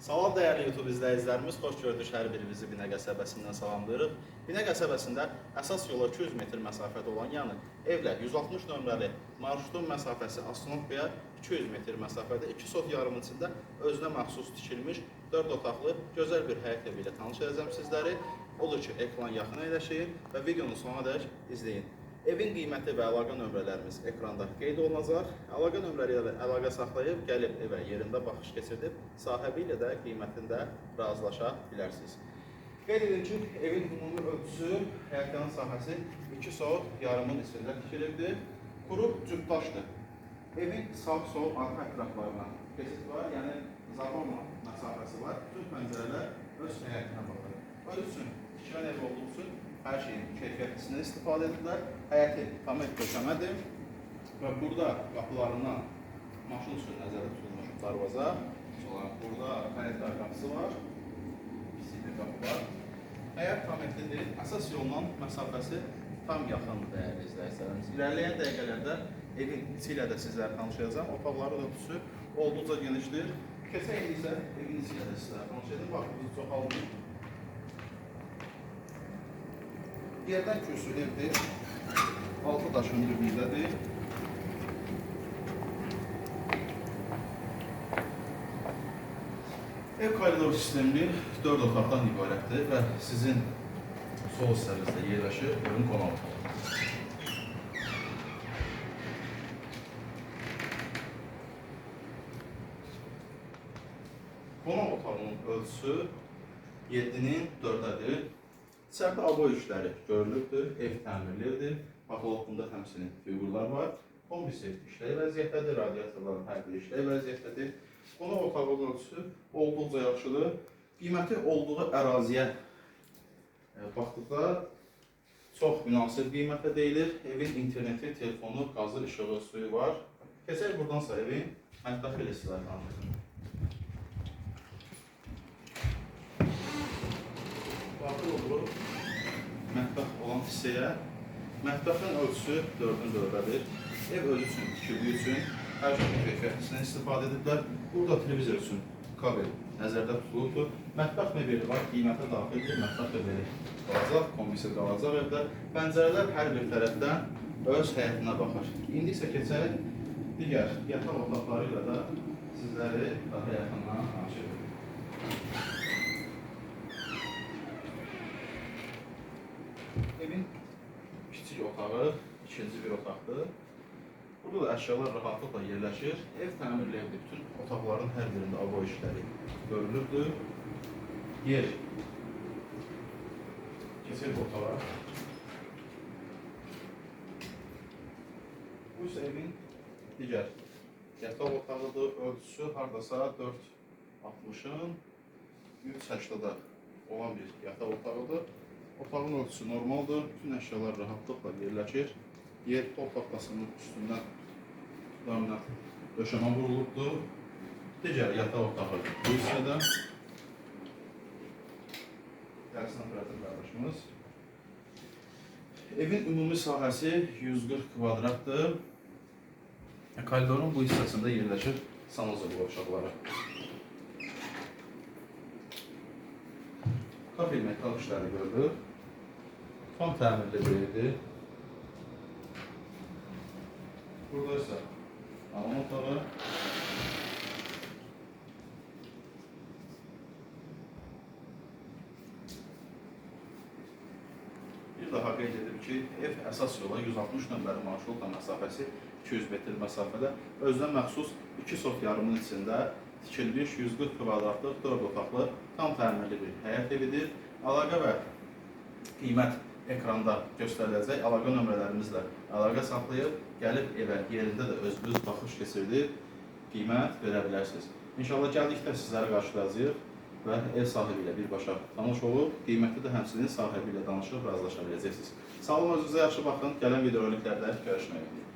Salam dəyərli YouTube izləyicilərimiz, xoş gördük hər birinizi Binə qəsəbəsindən salamlayırıq. Binə qəsəbəsində əsas yola 200 metr məsafədə olan, yəni evlə 160 nömrəli marşrutun məsafəsi Astronomiyaya 200 metr məsafədə 2 sot yarımın içində özünə məxsus tikilmiş 4 otaqlı gözəl bir həyət evi ilə tanış edəcəm sizləri. Odur ki, ekran yaxın əyləşin və videonun sonuna dək izləyin. Evin qiyməti və əlaqə nömrələrimiz ekranda qeyd olunacaq. Əlaqə nömrələri ilə əlaqə saxlayıb gəlib evə yerində baxış keçirdib sahibi ilə də qiymətində razılaşa bilərsiniz. Qeyd edin ki, evin ümumi ölçüsü, həyətyanı sahəsi 2 sot yarımın içində tikilibdir. Quru cütdaşdır. Evin sağ, sol, arxa ətraflarına keçid var, yəni zamanla məsafəsi var. Bütün pəncərələr öz həyətinə baxır. Öz üçün tikilən ev olduğu üçün hər şeyin keyfiyyətlisindən istifadə edirlər. Həyəti et döşəmədir və burada qapılarından maşın üçün nəzərdə tutulmuş darvaza, sonra burada həyət qapısı var, bir qapı var. Həyət tam etlidir. Əsas yolla məsafəsi tam yaxındır dəyərli izləyicilərimiz. İlərləyən dəqiqələrdə evin içi ilə də sizlərə tanışacağam. Otaqların ölçüsü olduqca genişdir. Keçək indi isə evin içi ilə də sizlərə tanış edim. Vaxtımızı Yerdən kürsü evdir. Altı daş hündürlüyündədir. Ev koridor sistemli 4 otaqdan ibarətdir və sizin sol hissənizdə yerləşir evin qonaq. Qonaq otağının ölçüsü 7-nin 4-dədir. İçəridə abo işləri görülübdür, ev təmirlidir. Patologunda həmçinin fiqurlar var. Kombi seft işləyə vəziyyətdədir, radiatorların hər biri işləyə vəziyyətdədir. Qonaq otağının ölçüsü olduqca yaxşıdır. Qiyməti olduğu əraziyə e, baxdıqda çox münasib qiymətə deyilir. Evin interneti, telefonu, qazı, işığı, suyu var. Keçək buradansa evin mətbəxi ilə sizlərə tanışdırım. Daxil oluruq mətbəx olan hissəyə. Mətbəxin ölçüsü 4-ün 4-dədir. Ev özü üçün, tikildiyi üçün hər şeyin keyfiyyətlisindən istifadə ediblər. Burada televizor üçün kabel nəzərdə tutulubdur. Mətbəx mebeli var, qiymətə daxildir. Mətbəx mebeli qalacaq, komisya qalacaq evdə. Pəncərələr hər bir tərəfdən öz həyətinə baxır. İndi isə keçək digər yataq otaqları ilə də sizləri daha yaxından tanış edim. Evin kiçik otağı, ikinci bir otaqdır. Burada da əşyalar rahatlıqla yerləşir. Ev təmirli evdir. Bütün otaqların hər birində abo işləri görülübdür. Yer. Keçir bu otağa. Bu isə evin digər yataq otağıdır. Ölçüsü hardasa 4.60-ın 3.80-də olan bir yataq otağıdır. Otağın ölçüsü normaldır. Bütün əşyalar rahatlıqla yerləşir. Yer pol taxtasının üstündən laminat döşəmə vurulubdur. Digər yataq otağı bu hissədə. Gəlsin operator qardaşımız. Evin ümumi sahəsi 140 kvadratdır. Koridorun bu hissəsində yerləşir sanuzel qovşaqları. Kafel metal işləri gördük. Tam təmirli bir evdir. Burada ise hamam otağı. Bir daha qeyd edib ki, ev əsas yola 160 nömrəli marşrutla məsafəsi 200 metr məsafədə özünə məxsus 2 sot yarımın içində tikilmiş 140 kvadratlıq 4 otaqlı tam təmirli bir həyət evidir. Əlaqə və qiymət ekranda göstəriləcək. Əlaqə nömrələrimizlə əlaqə saxlayıb gəlib evə yerində də özünüz baxış keçirdib qiymət verə bilərsiniz. İnşallah gəldikdə sizləri qarşılayacağıq və ev sahibi ilə birbaşa tanış olub, qiyməti də həmçinin sahibi ilə danışıb razılaşa biləcəksiniz. Sağ olun, özünüzə yaxşı baxın. Gələn videoroliklərdə görüşmək ümidi.